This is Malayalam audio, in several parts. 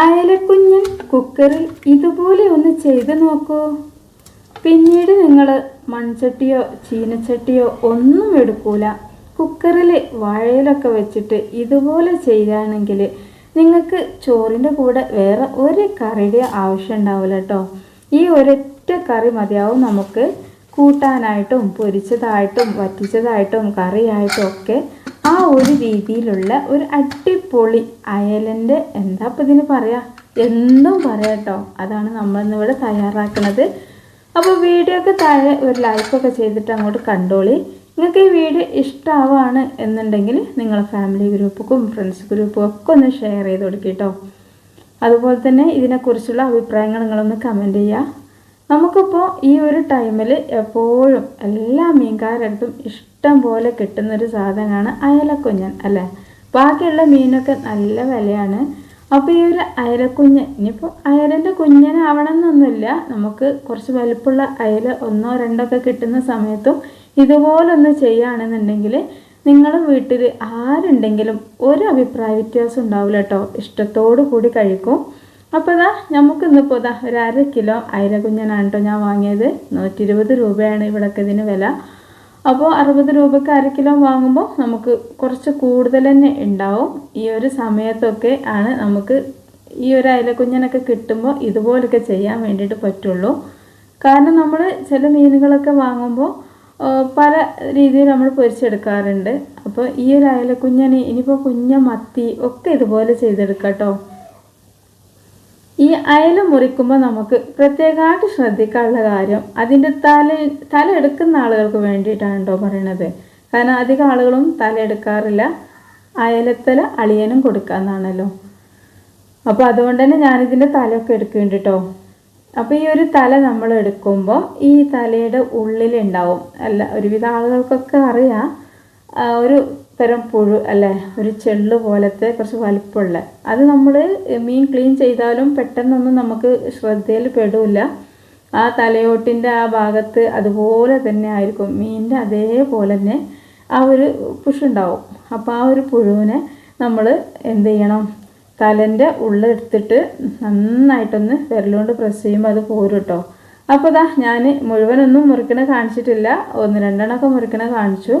അയലക്കുഞ്ഞൻ കുക്കറിൽ ഇതുപോലെ ഒന്ന് ചെയ്ത് നോക്കൂ. പിന്നീട് നിങ്ങൾ മൺചട്ടിയോ ചീനച്ചട്ടിയോ ഒന്നും എടുക്കൂല. കുക്കറിൽ വാഴയിലൊക്കെ വെച്ചിട്ട് ഇതുപോലെ ചെയ്യുകയാണെങ്കിൽ നിങ്ങൾക്ക് ചോറിന്റെ കൂടെ വേറെ ഒരു കറിയുടെ ആവശ്യം ഉണ്ടാവില്ല കേട്ടോ. ഈ ഒരൊറ്റ കറി മതിയാവും നമുക്ക് കൂട്ടാനായിട്ടും പൊരിച്ചതായിട്ടും വറ്റിച്ചതായിട്ടും കറിയായിട്ടും ഒക്കെ ആ ഒരു രീതിയിലുള്ള ഒരു അടിപൊളി അയലന്റെ എന്താ ഇപ്പം ഇതിന് പറയാ? എന്നും പറയാട്ടോ അതാണ് നമ്മൾ ഇന്നിവിടെ തയ്യാറാക്കുന്നത് അപ്പോൾ വീഡിയോ ഒക്കെ താഴെ ഒരു ലൈക്കൊക്കെ ചെയ്തിട്ട് അങ്ങോട്ട് കണ്ടോളി. നിങ്ങൾക്ക് ഈ വീഡിയോ ഇഷ്ടമാവാണ് എന്നുണ്ടെങ്കിൽ നിങ്ങളെ ഫാമിലി ഗ്രൂപ്പുക്കും ഫ്രണ്ട്സ് ഗ്രൂപ്പും ഒക്കെ ഒന്ന് ഷെയർ ചെയ്ത് കൊടുക്കുക കേട്ടോ അതുപോലെ തന്നെ ഇതിനെക്കുറിച്ചുള്ള അഭിപ്രായങ്ങൾ നിങ്ങളൊന്ന് കമന്റ് ചെയ്യുക നമുക്കിപ്പോൾ ഈ ഒരു ടൈമിൽ എപ്പോഴും എല്ലാ മീൻകാരടുത്തും ഇഷ്ടം പോലെ കിട്ടുന്നൊരു സാധനമാണ് അയലക്കുഞ്ഞൻ അല്ലേ? ബാക്കിയുള്ള മീനൊക്കെ നല്ല വിലയാണ്. അപ്പോൾ ഈ ഒരു അയലക്കുഞ്ഞൻ അയലന്റെ കുഞ്ഞനാവണം എന്നൊന്നുമില്ല നമുക്ക് കുറച്ച് വലുപ്പമുള്ള അയല ഒന്നോ രണ്ടോ ഒക്കെ കിട്ടുന്ന സമയത്തും ഇതുപോലൊന്ന് ചെയ്യുകയാണെന്നുണ്ടെങ്കിൽ നിങ്ങളുടെ വീട്ടിൽ ആരുണ്ടെങ്കിലും ഒരു അഭിപ്രായ വ്യത്യാസം ഉണ്ടാവില്ല കേട്ടോ. ഇഷ്ടത്തോടു കൂടി കഴിക്കും. അപ്പോൾ ഇതാ നമുക്ക് ഇന്നിപ്പോൾ ഇതാ ഒരു അര കിലോ അയല കുഞ്ഞനാണ് കേട്ടോ ഞാൻ വാങ്ങിയത്. നൂറ്റി ഇരുപത് രൂപയാണ് ഇവിടൊക്കെ ഇതിന് വില. അപ്പോൾ അറുപത് രൂപയ്ക്ക് അര കിലോ വാങ്ങുമ്പോൾ നമുക്ക് കുറച്ച് കൂടുതൽ തന്നെ ഉണ്ടാവും. ഈ ഒരു സമയത്തൊക്കെ ആണ് നമുക്ക് ഈ ഒരു അയലക്കുഞ്ഞനൊക്കെ കിട്ടുമ്പോൾ ഇതുപോലൊക്കെ ചെയ്യാൻ വേണ്ടിയിട്ട് പറ്റുള്ളൂ. കാരണം നമ്മൾ ചില മീനുകളൊക്കെ വാങ്ങുമ്പോൾ പല രീതിയിൽ നമ്മൾ പൊരിച്ചെടുക്കാറുണ്ട്. അപ്പോൾ ഈ ഒരു അയലക്കുഞ്ഞിന് ഇനിയിപ്പോൾ കുഞ്ഞ മത്തി ഒക്കെ ഇതുപോലെ ചെയ്തെടുക്കാം കേട്ടോ ഈ അയല മുറിക്കുമ്പോൾ നമുക്ക് പ്രത്യേകമായിട്ട് ശ്രദ്ധിക്കാനുള്ള കാര്യം അതിന്റെ തല തല എടുക്കുന്ന ആളുകൾക്ക് വേണ്ടിയിട്ടാണ് കേട്ടോ പറയണത്. കാരണം അധികം ആളുകളും തല എടുക്കാറില്ല. അയലത്തല അളിയനും കൊടുക്കാമെന്നാണല്ലോ അപ്പോൾ അതുകൊണ്ട് തന്നെ ഞാനിതിന്റെ തലയൊക്കെ എടുക്കുന്നുണ്ട് കേട്ടോ അപ്പോൾ ഈ ഒരു തല നമ്മൾ എടുക്കുമ്പോൾ ഈ തലയുടെ ഉള്ളിലുണ്ടാവും. അല്ല ഒരുവിധ ആളുകൾക്കൊക്കെ അറിയാം. ഒരു തരം പുഴു അല്ലേ ഒരു ചെള്ള് പോലത്തെ കുറച്ച് വലിപ്പമുള്ള. അത് നമ്മൾ മീൻ ക്ലീൻ ചെയ്താലും പെട്ടെന്നൊന്നും നമുക്ക് ശ്രദ്ധയിൽ പെടില്ല ആ തലയോട്ടിന്റെ ആ ഭാഗത്ത് അതുപോലെ തന്നെ ആയിരിക്കും. മീനിന്റെ അതേപോലെ തന്നെ ആ ഒരു പുഷുണ്ടാവും അപ്പോൾ ആ ഒരു പുഴുവിനെ നമ്മൾ എന്ത് ചെയ്യണം? തലന്റെ ഉള്ളെടുത്തിട്ട് നന്നായിട്ടൊന്ന് വിരലുകൊണ്ട് പ്രസ് ചെയ്യുമ്പോൾ അത് പോരും കേട്ടോ. അപ്പോൾ ഇതാ ഞാൻ മുഴുവനൊന്നും മുറിക്കണ കാണിച്ചിട്ടില്ല. ഒന്ന് രണ്ടെണ്ണമൊക്കെ മുറിക്കണ കാണിച്ചു.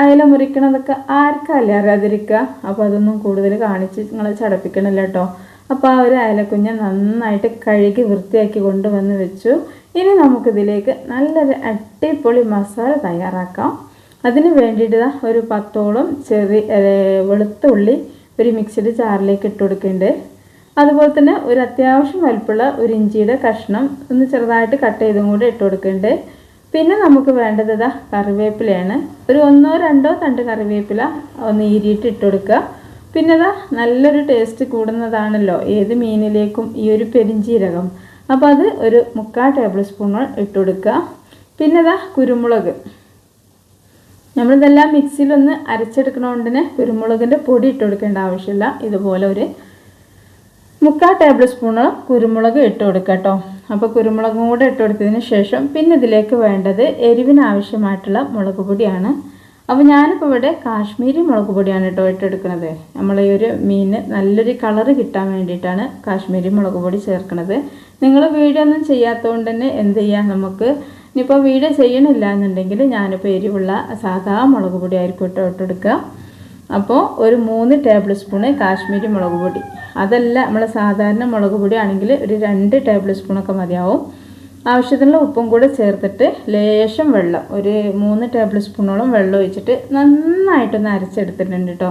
അയല മുറിക്കണതൊക്കെ ആർക്കല്ലേ അറിയാതിരിക്കുക? അപ്പോൾ അതൊന്നും കൂടുതൽ കാണിച്ച് നിങ്ങളെ ചടപ്പിക്കണില്ല കേട്ടോ അപ്പോൾ ആ ഒരു അയലക്കുഞ്ഞ് നന്നായിട്ട് കഴുകി വൃത്തിയാക്കി കൊണ്ടുവന്ന് വെച്ചു. ഇനി നമുക്കിതിലേക്ക് നല്ലൊരു അട്ടിപ്പൊളി മസാല തയ്യാറാക്കാം. അതിന് വേണ്ടിയിട്ട് ഒരു പത്തോളം ചെറിയ വെളുത്ത വെളുത്തുള്ളി ഒരു മിക്സിഡ് ചാറിലേക്ക് ഇട്ട് കൊടുക്കുന്നുണ്ട്. അതുപോലെ തന്നെ ഒരു അത്യാവശ്യം വലുപ്പുള്ള ഒരു ഇഞ്ചിയുടെ കഷ്ണം ഒന്ന് ചെറുതായിട്ട് കട്ട് ചെയ്തും കൂടെ ഇട്ട് കൊടുക്കുന്നുണ്ട്. പിന്നെ നമുക്ക് വേണ്ടത് ഇതാ കറിവേപ്പിലയാണ്. ഒരു ഒന്നോ രണ്ടോ തണ്ട് കറിവേപ്പില ഒന്ന് ഈരിയിട്ട് ഇട്ട് കൊടുക്കുക. പിന്നെ ഇതാ നല്ലൊരു ടേസ്റ്റ് കൂടുന്നതാണല്ലോ ഏത് മീനിലേക്കും ഈ ഒരു പെരിഞ്ചീരകം. അപ്പോൾ അത് ഒരു മുക്കാൽ ടേബിൾ സ്പൂൺ ഇട്ട് കൊടുക്കുക. പിന്നെ ഇതാ കുരുമുളക്. നമ്മളിതെല്ലാം മിക്സിയിലൊന്ന് അരച്ചെടുക്കണോണ്ട് തന്നെ കുരുമുളകിന്റെ പൊടി ഇട്ട് കൊടുക്കേണ്ട ആവശ്യമില്ല. ഇതുപോലെ ഒരു മുക്കാൽ ടേബിൾ സ്പൂണോ കുരുമുളക് ഇട്ട് കൊടുക്കാം കേട്ടോ. അപ്പോൾ കുരുമുളകും കൂടെ ഇട്ട് കൊടുത്തതിന് ശേഷം പിന്നെ ഇതിലേക്ക് വേണ്ടത് എരിവിന് ആവശ്യമായിട്ടുള്ള മുളക് പൊടിയാണ്. അപ്പോൾ ഞാനിപ്പോൾ ഇവിടെ കാശ്മീരി മുളക് പൊടിയാണ് കേട്ടോ ഇട്ടെടുക്കുന്നത്. നമ്മൾ ഈ ഒരു മീന് നല്ലൊരു കളറ് കിട്ടാൻ വേണ്ടിയിട്ടാണ് കാശ്മീരി മുളക് പൊടി ചേർക്കുന്നത്. നിങ്ങൾ വീഡിയോ ഒന്നും ചെയ്യാത്തതുകൊണ്ട് തന്നെ എന്ത് ചെയ്യാം നമുക്ക്? ഇനിയിപ്പോൾ വീഡിയോ ചെയ്യണില്ല എന്നുണ്ടെങ്കിൽ ഞാനിപ്പോൾ എരിവുള്ള സാധാ മുളക് പൊടി ആയിരിക്കും കേട്ടോ ഇട്ടെടുക്കുക. അപ്പോൾ ഒരു മൂന്ന് ടേബിൾ സ്പൂണ് കാശ്മീരി മുളക് പൊടി. അതല്ല നമ്മൾ സാധാരണ മുളക് പൊടി ആണെങ്കിൽ ഒരു രണ്ട് ടേബിൾ സ്പൂണൊക്കെ മതിയാവും. ആവശ്യത്തിനുള്ള ഉപ്പും കൂടെ ചേർത്തിട്ട് ലേശം വെള്ളം ഒരു മൂന്ന് ടേബിൾ സ്പൂണോളം വെള്ളം ഒഴിച്ചിട്ട് നന്നായിട്ടൊന്ന് അരച്ചെടുത്തിട്ടുണ്ട് കേട്ടോ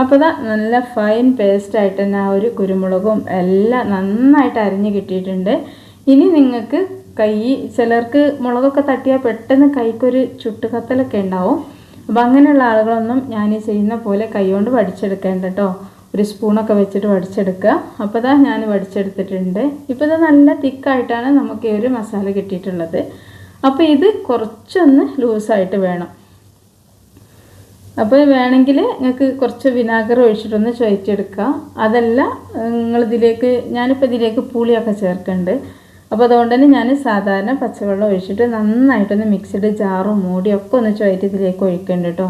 അപ്പോൾ ഇതാ നല്ല ഫൈൻ പേസ്റ്റ് ആയിട്ട് തന്നെ ആ ഒരു കുരുമുളകും എല്ലാം നന്നായിട്ട് അരിഞ്ഞ് കിട്ടിയിട്ടുണ്ട്. ഇനി നിങ്ങൾക്ക് കൈ ചിലർക്ക് മുളകൊക്കെ തട്ടിയാൽ പെട്ടെന്ന് കൈക്കൊരു ചുട്ടുകത്തലൊക്കെ ഉണ്ടാവും. അപ്പം അങ്ങനെയുള്ള ആളുകളൊന്നും ഞാൻ ചെയ്യുന്ന പോലെ കൈകൊണ്ട് വടിച്ചെടുക്കേണ്ട കേട്ടോ ഒരു സ്പൂണൊക്കെ വെച്ചിട്ട് വടിച്ചെടുക്കുക. അപ്പോൾ ഇതാ ഞാൻ വടിച്ചെടുത്തിട്ടുണ്ട്. ഇപ്പോൾ ഇത് നല്ല തിക്കായിട്ടാണ് നമുക്ക് ഈ ഒരു മസാല കിട്ടിയിട്ടുള്ളത്. അപ്പോൾ ഇത് കുറച്ചൊന്ന് ലൂസായിട്ട് വേണം. അപ്പോൾ വേണമെങ്കിൽ നിങ്ങൾക്ക് കുറച്ച് വിനാഗർ ഒഴിച്ചിട്ടൊന്ന് ചുവറ്റിയെടുക്കുക അതല്ല നിങ്ങളിതിലേക്ക് ഞാനിപ്പോൾ ഇതിലേക്ക് പുളിയൊക്കെ ചേർക്കുന്നുണ്ട്. അപ്പോൾ അതുകൊണ്ട് തന്നെ ഞാൻ സാധാരണ പച്ചവെള്ളം ഒഴിച്ചിട്ട് നന്നായിട്ടൊന്ന് മിക്സിഡ് ജാറും മൂടിയൊക്കെ ഒന്ന് ചുവറ്റി ഇതിലേക്ക് ഒഴിക്കുന്നുണ്ട് കേട്ടോ.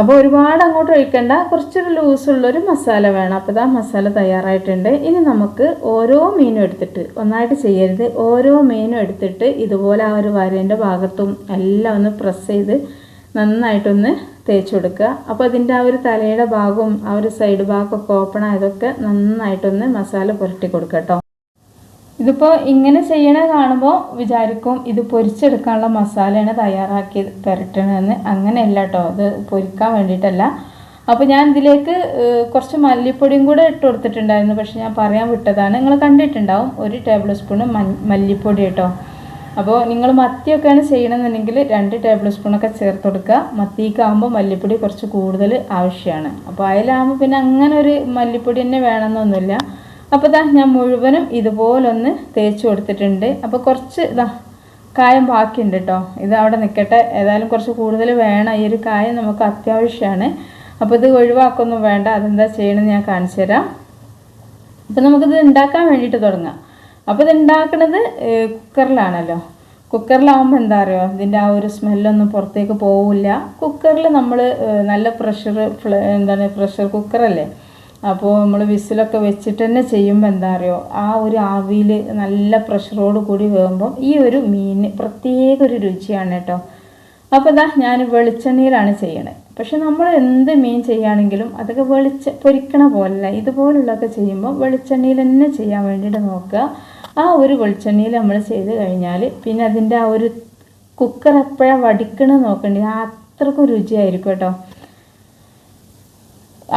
അപ്പോൾ ഒരുപാട് അങ്ങോട്ട് ഒഴിക്കേണ്ട. കുറച്ചൊരു ലൂസുള്ളൊരു മസാല വേണം. അപ്പോൾ ഇതാ മസാല തയ്യാറായിട്ടുണ്ട്. ഇനി നമുക്ക് ഓരോ മീനും എടുത്തിട്ട് ഒന്നായിട്ട് ചെയ്യരുത്. ഓരോ മീനും എടുത്തിട്ട് ഇതുപോലെ ആ ഒരു വരേന്റെ ഭാഗത്തും എല്ലാം ഒന്ന് പ്രസ് ചെയ്ത് നന്നായിട്ടൊന്ന് തേച്ച് കൊടുക്കുക. അപ്പോൾ അതിന്റെ ആ ഒരു തലയുടെ ഭാഗവും ആ ഒരു സൈഡ് ഭാഗമൊക്കെ ഓപ്പൺ ആയതൊക്കെ നന്നായിട്ടൊന്ന് മസാല പുരട്ടി കൊടുക്കുക കേട്ടോ. ഇതിപ്പോൾ ഇങ്ങനെ ചെയ്യണ കാണുമ്പോൾ വിചാരിക്കും ഇത് പൊരിച്ചെടുക്കാനുള്ള മസാലയാണ് തയ്യാറാക്കി പുരട്ടണമെന്ന് അങ്ങനെയല്ല കേട്ടോ അത് പൊരിക്കാൻ വേണ്ടിയിട്ടല്ല. അപ്പോൾ ഞാൻ ഇതിലേക്ക് കുറച്ച് മല്ലിപ്പൊടിയും കൂടെ ഇട്ട് കൊടുത്തിട്ടുണ്ടായിരുന്നു പക്ഷെ ഞാൻ പറയാൻ വിട്ടതാണ്. നിങ്ങൾ കണ്ടിട്ടുണ്ടാവും ഒരു ടേബിൾ സ്പൂൺ മല്ലിപ്പൊടി കേട്ടോ അപ്പോൾ നിങ്ങൾ മത്തിയൊക്കെയാണ് ചെയ്യണമെന്നുണ്ടെങ്കിൽ രണ്ട് ടേബിൾ സ്പൂണൊക്കെ ചേർത്ത് കൊടുക്കുക. മത്തിക്കാകുമ്പോൾ മല്ലിപ്പൊടി കുറച്ച് കൂടുതൽ ആവശ്യമാണ്. അപ്പോൾ അതിലാകുമ്പോൾ പിന്നെ അങ്ങനെ ഒരു മല്ലിപ്പൊടി തന്നെ വേണമെന്നൊന്നുമില്ല. അപ്പോൾ ഇതാ ഞാൻ മുഴുവനും ഇതുപോലൊന്ന് തേച്ച് കൊടുത്തിട്ടുണ്ട്. അപ്പോൾ കുറച്ച് ഇതാ കായം ബാക്കിയുണ്ട് കേട്ടോ ഇത് അവിടെ നിൽക്കട്ടെ ഏതായാലും കുറച്ച് കൂടുതൽ വേണം. ഈ ഒരു കായം നമുക്ക് അത്യാവശ്യമാണ് അപ്പോൾ ഇത് ഒഴിവാക്കൊന്നും വേണ്ട. അതെന്താ ചെയ്യണമെന്ന് ഞാൻ കാണിച്ചു തരാം. അപ്പം നമുക്കിത് ഉണ്ടാക്കാൻ വേണ്ടിയിട്ട് തുടങ്ങാം. അപ്പോൾ ഇത് ഉണ്ടാക്കുന്നത് കുക്കറിലാണല്ലോ. കുക്കറിലാവുമ്പോൾ എന്താ അറിയോ? ഇതിന്റെ ആ ഒരു സ്മെല്ലൊന്നും പുറത്തേക്ക് പോവില്ല. കുക്കറിൽ നമ്മൾ നല്ല പ്രഷർ എന്താണ് പ്രഷർ കുക്കറല്ലേ അപ്പോൾ നമ്മൾ വിസിലൊക്കെ വെച്ചിട്ട് തന്നെ ചെയ്യുമ്പോൾ എന്താ അറിയോ ആ ഒരു ആവിയിൽ നല്ല പ്രഷറോട് കൂടി വേകുമ്പോൾ ഈ ഒരു മീൻ പ്രത്യേക ഒരു രുചിയാണ് കേട്ടോ. അപ്പോൾ ഇതാ ഞാൻ വെളിച്ചെണ്ണയിലാണ് ചെയ്യണത് പക്ഷെ നമ്മൾ എന്ത് മീൻ ചെയ്യുകയാണെങ്കിലും അതൊക്കെ വെളിച്ച പൊരിക്കണ പോലല്ല. ഇതുപോലുള്ളതൊക്കെ ചെയ്യുമ്പോൾ വെളിച്ചെണ്ണയിൽ തന്നെ ചെയ്യാൻ വേണ്ടിയിട്ട് നോക്കുക. ആ ഒരു വെളിച്ചെണ്ണയിൽ നമ്മൾ ചെയ്ത് കഴിഞ്ഞാൽ പിന്നെ അതിന്റെ ആ ഒരു കുക്കർ എപ്പോഴാണ് വടിക്കണമെന്ന് നോക്കേണ്ടത് അത്രക്കും രുചിയായിരിക്കും കേട്ടോ.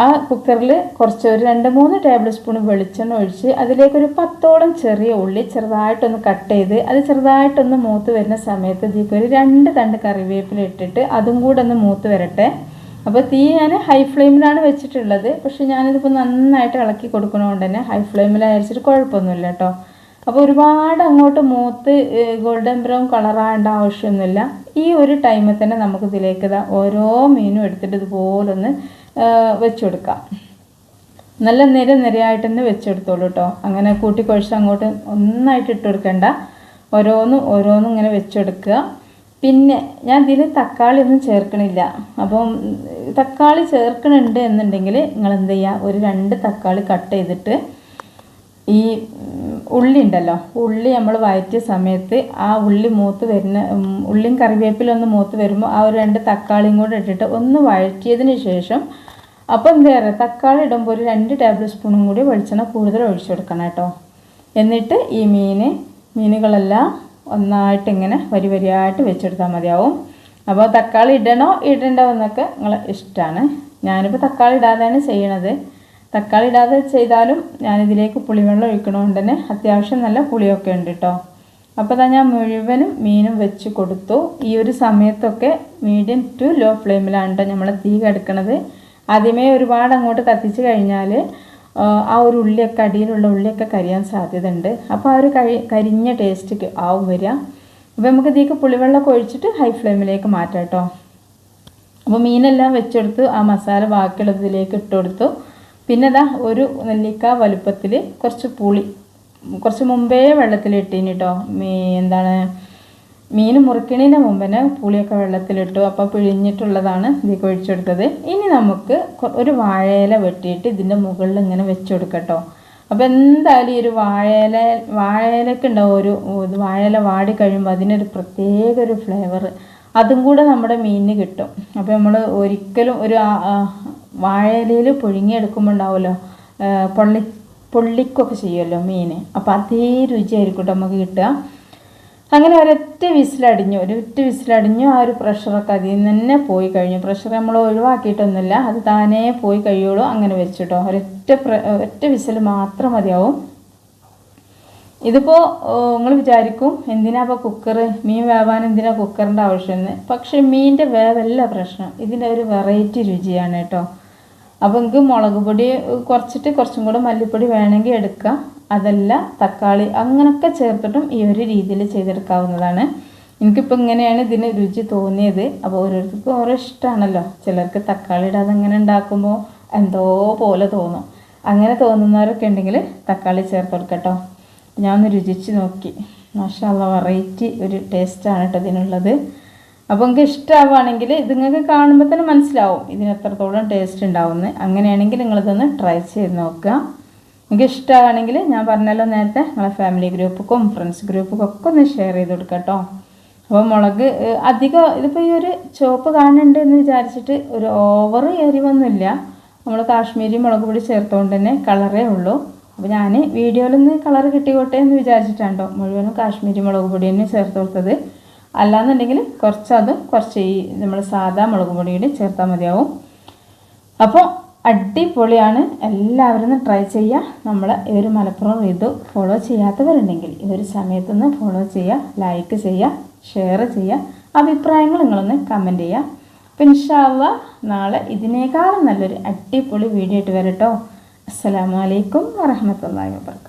ആ കുക്കറിൽ കുറച്ച് ഒരു രണ്ട് മൂന്ന് ടേബിൾ സ്പൂൺ വെളിച്ചെണ്ണ ഒഴിച്ച് അതിലേക്കൊരു പത്തോളം ചെറിയ ഉള്ളി ചെറുതായിട്ടൊന്ന് കട്ട് ചെയ്ത് അത് ചെറുതായിട്ടൊന്ന് മൂത്ത് വരുന്ന സമയത്ത് ഇതിലേക്ക് ഒരു രണ്ട് തണ്ട് കറിവേപ്പില ഇട്ടിട്ട് അതും കൂടെ ഒന്ന് മൂത്ത് വരട്ടെ. അപ്പോൾ തീ ഞാൻ ഹൈ ഫ്ലെയിമിലാണ് വെച്ചിട്ടുള്ളത്. പക്ഷേ ഞാനിതിപ്പോൾ നന്നായിട്ട് ഇളക്കി കൊടുക്കണതുകൊണ്ട് തന്നെ ഹൈ ഫ്ലെയിമിലായിരിച്ചിട്ട് കുഴപ്പമൊന്നുമില്ല കേട്ടോ. അപ്പോൾ ഒരുപാട് അങ്ങോട്ട് മൂത്ത് ഗോൾഡൻ ബ്രൗൺ കളറാകേണ്ട ആവശ്യമൊന്നുമില്ല. ഈ ഒരു ടൈമിൽ തന്നെ നമുക്ക് ഇതിലേക്ക് ഇതാ ഓരോ മീനും എടുത്തിട്ട് ഇതുപോലൊന്ന് വെച്ച് കൊടുക്കാം നല്ല നിര നിരയായിട്ട് തന്നെ വെച്ചെടുത്തോളൂ കേട്ടോ അങ്ങനെ കൂട്ടി അങ്ങോട്ട് ഒന്നായിട്ട് ഇട്ട് ഓരോന്നും ഓരോന്നും ഇങ്ങനെ വെച്ചെടുക്കുക പിന്നെ ഞാൻ ഇതിൽ തക്കാളി ഒന്നും ചേർക്കണില്ല. അപ്പം തക്കാളി ചേർക്കണുണ്ട് എന്നുണ്ടെങ്കിൽ നിങ്ങൾ എന്ത് ചെയ്യുക? ഒരു രണ്ട് തക്കാളി കട്ട് ചെയ്തിട്ട് ഈ ഉള്ളി ഉണ്ടല്ലോ ഉള്ളി നമ്മൾ വഴറ്റിയ സമയത്ത് ആ ഉള്ളി മൂത്ത് വരുന്ന ഉള്ളിയും കറിവേപ്പിലൊന്ന് മൂത്ത് വരുമ്പോൾ ആ ഒരു രണ്ട് തക്കാളിയും കൂടെ ഇട്ടിട്ട് ഒന്ന് വഴറ്റിയതിന് ശേഷം അപ്പോൾ എന്ത് പറയുക തക്കാളി ഇടുമ്പോൾ ഒരു രണ്ട് ടേബിൾ സ്പൂണും കൂടി വെളിച്ചെണ്ണ കൂടുതൽ ഒഴിച്ചു കൊടുക്കണം കേട്ടോ. എന്നിട്ട് ഈ മീൻ മീനുകളെല്ലാം ഒന്നായിട്ട് ഇങ്ങനെ വരി വരിയായിട്ട് വെച്ചെടുത്താൽ മതിയാവും. അപ്പോൾ തക്കാളി ഇടണോ ഇടണ്ടോ എന്നൊക്കെ നിങ്ങൾ ഇഷ്ടമാണ്. ഞാനിപ്പോൾ തക്കാളി ഇടാതെയാണ് ചെയ്യണത്. തക്കാളി ഇടാതെ ചെയ്താലും ഞാനിതിലേക്ക് പുളിവെള്ളം ഒഴിക്കണോണ്ട് തന്നെ അത്യാവശ്യം നല്ല പുളിയൊക്കെ ഉണ്ട് കേട്ടോ. അപ്പോൾ തന്നെ ഞാൻ മുഴുവനും മീനും വെച്ച് കൊടുത്തു. ഈ ഒരു സമയത്തൊക്കെ മീഡിയം ടു ലോ ഫ്ലെയിമിലാണ് കേട്ടോ നമ്മൾ തീ കെടുക്കണത്. ആദ്യമേ ഒരുപാട് അങ്ങോട്ട് കത്തിച്ച് കഴിഞ്ഞാൽ ആ ഒരു ഉള്ളിയൊക്കെ അടിയിലുള്ള ഉള്ളിയൊക്കെ കരിയാൻ സാധ്യത ഉണ്ട് അപ്പോൾ ആ ഒരു കഴി കരിഞ്ഞ ടേസ്റ്റ് ആവും വരിക. അപ്പോൾ നമുക്ക് ഇതിലേക്ക് പുളിവെള്ളമൊക്കെ ഒഴിച്ചിട്ട് ഹൈ ഫ്ലെയിമിലേക്ക് മാറ്റാം കേട്ടോ. അപ്പോൾ മീനെല്ലാം വെച്ചെടുത്ത് ആ മസാല ബാക്കിയുള്ളതിലേക്ക് ഇട്ട് കൊടുത്തു. പിന്നെ ഇതാ ഒരു നെല്ലിക്ക വലുപ്പത്തിൽ കുറച്ച് പുളി കുറച്ച് മുമ്പേ വെള്ളത്തിലിട്ടീനി കേട്ടോ എന്താണ് മീൻ മുറിക്കണതിന് മുമ്പ് തന്നെ പുളിയൊക്കെ വെള്ളത്തിലിട്ടു അപ്പോൾ പിഴിഞ്ഞിട്ടുള്ളതാണ് ഇതിലേക്ക് ഒഴിച്ചെടുത്തത്. ഇനി നമുക്ക് ഒരു വാഴയില വെട്ടിയിട്ട് ഇതിന്റെ മുകളിൽ ഇങ്ങനെ വെച്ച് കൊടുക്കട്ടോ അപ്പോൾ എന്തായാലും ഈ ഒരു വാഴയില വാഴയിലൊക്കെ ഉണ്ടാവും ഒരു വാഴയില വാടി കഴിയുമ്പോൾ അതിനൊരു പ്രത്യേക ഒരു ഫ്ലേവർ അതും കൂടെ നമ്മുടെ മീനിന് കിട്ടും. അപ്പോൾ നമ്മൾ ഒരിക്കലും ഒരു വാഴയിലയിൽ പുഴുങ്ങിയെടുക്കുമ്പോൾ ഉണ്ടാവുമല്ലോ പൊള്ളി പൊള്ളിക്കൊക്കെ ചെയ്യുമല്ലോ മീൻ അപ്പോൾ അതേ രുചിയായിരിക്കും നമുക്ക് കിട്ടുക. അങ്ങനെ ഒരൊറ്റ വിസിലടിഞ്ഞു ഒരൊറ്റ വിസിലടിഞ്ഞു ആ ഒരു പ്രഷറൊക്കെ അതിൽ നിന്ന് തന്നെ പോയി കഴിഞ്ഞു. പ്രഷർ നമ്മൾ ഒഴിവാക്കിയിട്ടൊന്നുമില്ല അത് താനേ പോയി കഴിയുള്ളൂ അങ്ങനെ വെച്ചിട്ടോ. ഒരൊറ്റ ഒറ്റ വിസിൽ മാത്രം മതിയാവും. ഇതിപ്പോൾ നിങ്ങൾ വിചാരിക്കും എന്തിനാ ഇപ്പോൾ കുക്കർ മീൻ വേവാൻ എന്തിനാ കുക്കറിന്റെ ആവശ്യമെന്ന്. പക്ഷേ മീനിന്റെ വേവല്ല പ്രശ്നം. ഇതിന്റെ ഒരു വെറൈറ്റി രുചിയാണ് കേട്ടോ. അപ്പോൾ നിങ്ങൾക്ക് മുളക് പൊടി കുറച്ചിട്ട് കുറച്ചും കൂടെ മല്ലിപ്പൊടി വേണമെങ്കിൽ എടുക്കാം. അതല്ല തക്കാളി അങ്ങനൊക്കെ ചേർത്തിട്ടും ഈ ഒരു രീതിയിൽ ചെയ്തെടുക്കാവുന്നതാണ്. എനിക്കിപ്പോൾ ഇങ്ങനെയാണ് ഇതിന് രുചി തോന്നിയത്. അപ്പോൾ ഓരോരുത്തർക്കും ഓരോ ഇഷ്ടമാണല്ലോ ചിലർക്ക് തക്കാളി ഇടാതെ ഇങ്ങനെ ഉണ്ടാക്കുമ്പോൾ എന്തോ പോലെ തോന്നും. അങ്ങനെ തോന്നുന്നവരൊക്കെ ഉണ്ടെങ്കിൽ തക്കാളി ചേർത്ത് കൊടുക്കട്ടോ ഞാൻ ഒന്ന് രുചിച്ച് നോക്കി. മാഷാല്ല വെറൈറ്റി ഒരു ടേസ്റ്റാണ് കേട്ടോ ഇതിനുള്ളത്. അപ്പോൾ നിങ്ങൾക്ക് ഇഷ്ടമാവുകയാണെങ്കിൽ ഇത് നിങ്ങൾക്ക് കാണുമ്പോൾ തന്നെ മനസ്സിലാവും ഇതിന് എത്രത്തോളം ടേസ്റ്റ് ഉണ്ടാവുമെന്ന്. അങ്ങനെയാണെങ്കിൽ നിങ്ങളിതൊന്ന് ട്രൈ ചെയ്ത് നോക്കുക. നിങ്ങൾക്ക് ഇഷ്ടമാണെങ്കിൽ ഞാൻ പറഞ്ഞല്ലോ നേരത്തെ നിങ്ങളെ ഫാമിലി ഗ്രൂപ്പുക്കും ഫ്രണ്ട്സ് ഗ്രൂപ്പുക്കും ഒക്കെ ഒന്ന് ഷെയർ ചെയ്ത് കൊടുക്കുക കേട്ടോ അപ്പോൾ മുളക് അധികം ഇതിപ്പോൾ ഈ ഒരു ചുവപ്പ് കാണുന്നുണ്ട് എന്ന് വിചാരിച്ചിട്ട് ഒരു ഓവർ എരിവൊന്നുമില്ല. നമ്മൾ കാശ്മീരി മുളക് പൊടി ചേർത്തുകൊണ്ട് തന്നെ കളറേ ഉള്ളൂ. അപ്പോൾ ഞാൻ വീഡിയോയിലൊന്ന് കളർ കിട്ടിക്കോട്ടെ എന്ന് വിചാരിച്ചിട്ടാണ്ടോ മുഴുവനും കാശ്മീരി മുളക് പൊടി തന്നെ ചേർത്ത് കൊടുത്തത്. അല്ലാന്നുണ്ടെങ്കിൽ കുറച്ച് അതും കുറച്ച് ഈ നമ്മൾ സാധാ മുളക് പൊടി കൂടി ചേർത്താൽ മതിയാവും. അപ്പോൾ അടിപൊളിയാണ്. എല്ലാവരും ട്രൈ ചെയ്യുക നമ്മൾ ഈ ഒരു മലപ്പുറം ഇത് ഫോളോ ചെയ്യാത്തവരുണ്ടെങ്കിൽ ഈ ഒരു സമയത്തൊന്ന് ഫോളോ ചെയ്യുക ലൈക്ക് ചെയ്യുക ഷെയർ ചെയ്യുക അഭിപ്രായങ്ങൾ നിങ്ങളൊന്ന് കമന്റ് ചെയ്യുക അപ്പം ഇൻഷാല്ല നാളെ ഇതിനേക്കാളും നല്ലൊരു അടിപൊളി വീഡിയോ ആയിട്ട് വരട്ടോ. അസ്സലാമു അലൈക്കും വറഹമത്തല്ലാഹി വാബർക്കാത്തു